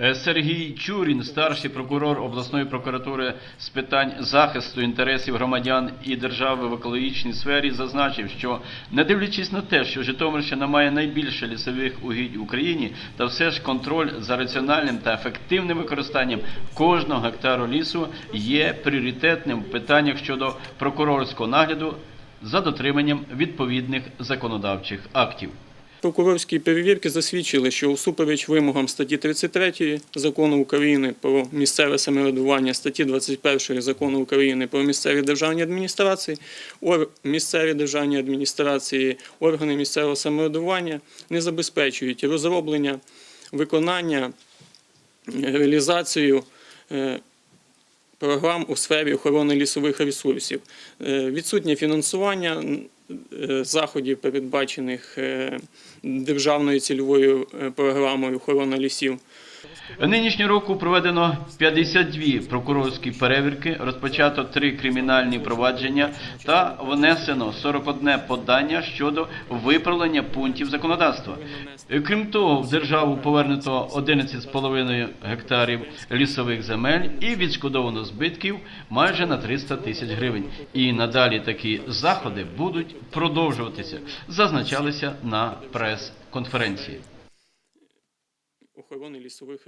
Е, Сергій Чурін, старший прокурор обласної прокуратури з питань захисту інтересів громадян і держави в екологічній сфері, зазначив, що не дивлячись на те, що Житомирщина має найбільше лісових угідь в Україні, та все ж контроль за раціональним та ефективним використанням кожного гектару лісу є пріоритетним в питаннях щодо прокурорського нагляду за дотриманням відповідних законодавчих актів. Прокурорські перевірки засвідчили, що усупереч вимогам статті 33 Закону України про місцеве самоврядування, статті 21 Закону України про місцеві державні адміністрації, ор- місцеві державні адміністрації, органи місцевого самоврядування не забезпечують розроблення, виконання, реалізацію е, програм у сфері охорони лісових ресурсів. Е, Відсутнє фінансування заходів, передбачених е, державною цільовою е, програмою охорони лісів. Нинішнього року проведено 52 прокурорські перевірки, розпочато 3 кримінальні провадження та внесено 41 подання щодо виправлення пунктів законодавства. Крім того, в державу повернуто 11,5 гектарів лісових земель і відшкодовано збитків майже на 300 тисяч гривень. І надалі такі заходи будуть продовжуватися, зазначалися на прес-конференції. Охорони лісових